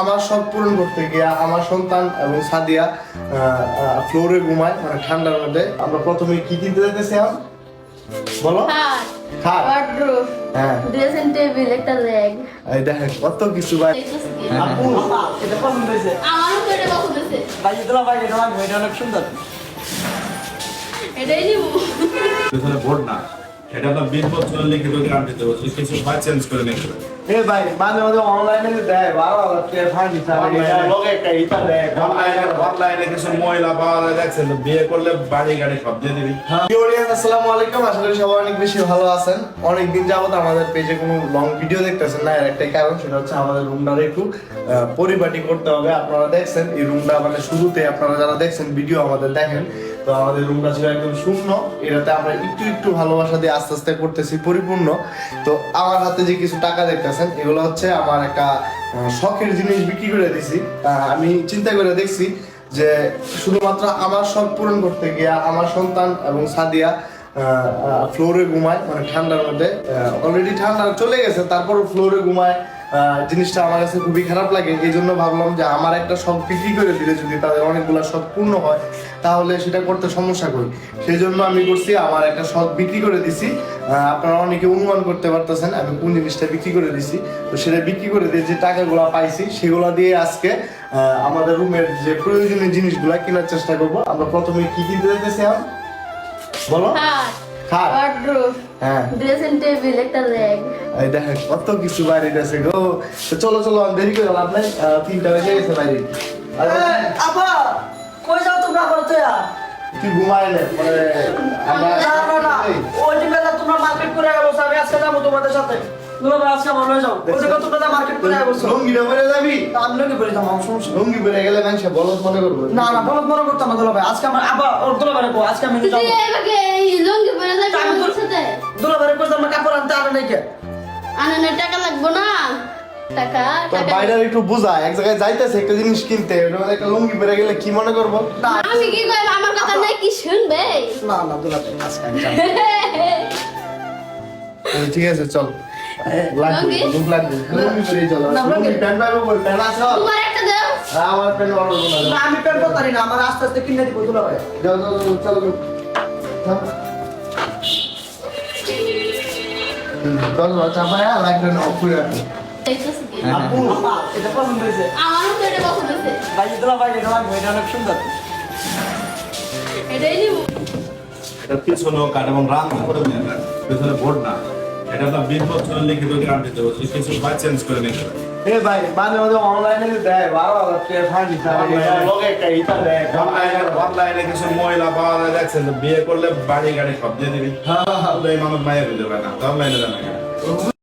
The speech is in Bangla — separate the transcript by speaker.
Speaker 1: আমার শখ পূরণ করতে গিয়ে আমার সন্তান এবং সাদিয়া ফ্লোরে ঘুমায় মানে ঠান্ডার মধ্যে। আমরা প্রথমে কি কিনতে যেতেছি বলো।
Speaker 2: খাট।
Speaker 1: খাট।
Speaker 2: ওয়ার্ড্রোব
Speaker 1: হ্যাঁ।
Speaker 2: ড্রেসিং টেবিল একটা লেগ
Speaker 1: এই দেখেন কত কিছু ভাই।
Speaker 3: আপু এটা পছন্দ হয়েছে?
Speaker 2: আমারও তো এটা পছন্দ হয়েছে।
Speaker 3: ভাই দিলা ভাই এটা অনেক সুন্দর।
Speaker 2: এটাই নিব।
Speaker 4: পেছনে বোর্ড না। এটা আপনার গ্যারান্টি দেবো যদি কিছু হয় চেঞ্জ করে নিতে হবে।
Speaker 1: এ ভাই মাঝে মাঝে অনলাইনে দেয় বারো হাজার টাকা ফার্নিচার
Speaker 4: Online-এ-
Speaker 1: একটা ইটা দেয়
Speaker 4: অনলাইনে অনলাইনে কিছু মহিলা পাওয়া যায় দেখছেন বিয়ে করলে বাড়ি গাড়ি সব দিয়ে দিবি।
Speaker 1: অডিয়েন্স আসসালামু আলাইকুম। আশা করি সবাই অনেক বেশি ভালো আছেন। অনেক দিন যাবত আমাদের পেজে কোনো লং ভিডিও দেখতেছেন না এর একটাই কারণ সেটা হচ্ছে আমাদের রুমটার একটু আহ, পরিপাটি করতে হবে। আপনারা দেখছেন এই রুমটা মানে শুরুতে আপনারা যারা দেখছেন ভিডিও আমাদের দেখেন তো আমাদের রুমটা ছিল একদম শূন্য। এটাতে আমরা একটু একটু ভালোবাসা দিয়ে আস্তে আস্তে করতেছি, পরিপূর্ণ। তো আমার হাতে যে কিছু টাকা দেখতেছেন, এগুলো হচ্ছে আমার একটা শখের জিনিস বিক্রি করে দিছি। আমি চিন্তা করে দেখছি যে শুধুমাত্র আমার শখ পূরণ করতে গিয়া আমার সন্তান এবং সাদিয়া ফ্লোরে ঘুমায় মানে ঠান্ডার মধ্যে অলরেডি ঠান্ডা চলে গেছে তারপর ফ্লোরে ঘুমায় জিনিসটা আমার কাছে খুবই খারাপ লাগে। এই জন্য ভাবলাম যে আমার একটা শখ বিক্রি করে দিলে যদি তাদের অনেকগুলো শখ পূর্ণ হয়, তাহলে সেটা করতে সমস্যা করি সেই জন্য আমি করছি, আমার একটা শখ বিক্রি করে দিছি। আপনারা অনেকে অনুমান করতে পারতেছেন, আমি কোন জিনিসটা বিক্রি করে দিছি? তো সেটা বিক্রি করে দিয়ে যে টাকাগুলো পাইছি, সেগুলো দিয়ে আজকে আমাদের রুমের যে প্রয়োজনীয় জিনিসগুলো কেনার চেষ্টা করব। আমরা প্রথমে কি কিনতে যেতেছি বলো।
Speaker 2: খাট।
Speaker 1: খাট
Speaker 2: ওয়ার্ড্রোব
Speaker 1: হ্যাঁ।
Speaker 2: ড্রেসিং টেবিল একটা লেগ
Speaker 1: এই দেখেন কত কিছু বাইরে গেছে গো। তো চলো চলো আমি দেরি করে লাভ নাই। তিনটা বেজে গেছে বাইরে।
Speaker 3: আপা কই যাও তোমরা আবার তো
Speaker 1: তুই ঘুমায় নে আমরা
Speaker 3: না না না। ওই বেলা তোমরা মার্কেট করে গেছো আমি আজকে যাব তোমাদের সাথে। আজকে যাও ওই মার্কেট করে
Speaker 1: যাবি?
Speaker 3: আমি যাব সমস্যা।
Speaker 1: লুঙ্গি গেলে মানুষ বলত মনে করব।
Speaker 3: না না বলত মনে করতাম না দুলা আজকে আমার আবার ওর দুলা কো আজকে আমি যাব।
Speaker 2: এবারে এই যাবি
Speaker 3: আমি তো-
Speaker 2: সাথে?
Speaker 3: দুলা ভাই কইতাম কাপড় আনতে আনে নাই কে?
Speaker 2: আনানোর টাকা লাগবো না। টাকা টাকা
Speaker 1: বাইরে একটু বুঝা এক জায়গায় যাইতেছে একটা জিনিস কিনতে মধ্যে একটা লুঙ্গি পরে গেলে কি মনে করব?
Speaker 3: না
Speaker 2: আমি কি কইব আমার কথা নাই কি শুনবে?
Speaker 3: না না আজকে
Speaker 1: ঠিক আছে চল। লাগবে?
Speaker 2: লুঙ্গি
Speaker 1: লাগবে। লুঙ্গি পরে চলো।
Speaker 3: লুঙ্গি
Speaker 1: প্যান্ট পাইবো বল প্যান্ট আছে?
Speaker 2: তোমার একটা দাও।
Speaker 1: হ্যাঁ, আমার প্যান্ট বড় বড়
Speaker 3: না আমি প্যান্ট পরতারি না আমার আস্তে আস্তে কিনে দিব দুলা ভাই।
Speaker 1: যাও যাও চলো চলো। চাপায়া লাগবে না অফ করে রাখো।
Speaker 2: দেখতেছি কি?
Speaker 3: আপু এটা পছন্দ হয়েছে।
Speaker 2: আমারও তো এটা পছন্দ হয়েছে।
Speaker 3: ভাই দুলা ভাই এটা লাগবে এটা অনেক সুন্দর।
Speaker 2: এটাই নিব।
Speaker 4: এটা পিছনেও কাঠ এবং রান্না করে পেছনে বোর্ড না। এটা আপনার বিশ বছরের লিখিত গ্যারান্টি দেবো যদি কিছু ভাই চেঞ্জ করে নিতে হবে।
Speaker 1: এ ভাই মাঝে মাঝে অনলাইনে দেয় বারো হাজার টাকা ইটা দেয়
Speaker 4: অনলাইনে অনলাইনে কিছু মহিলা পাওয়া যায় দেখছেন বিয়ে করলে বাড়ি গাড়ি সব দিয়ে দিবি।
Speaker 1: হ্যাঁ।
Speaker 4: এই মানুষ মায়ের দিতে পারে না অনলাইনে জানা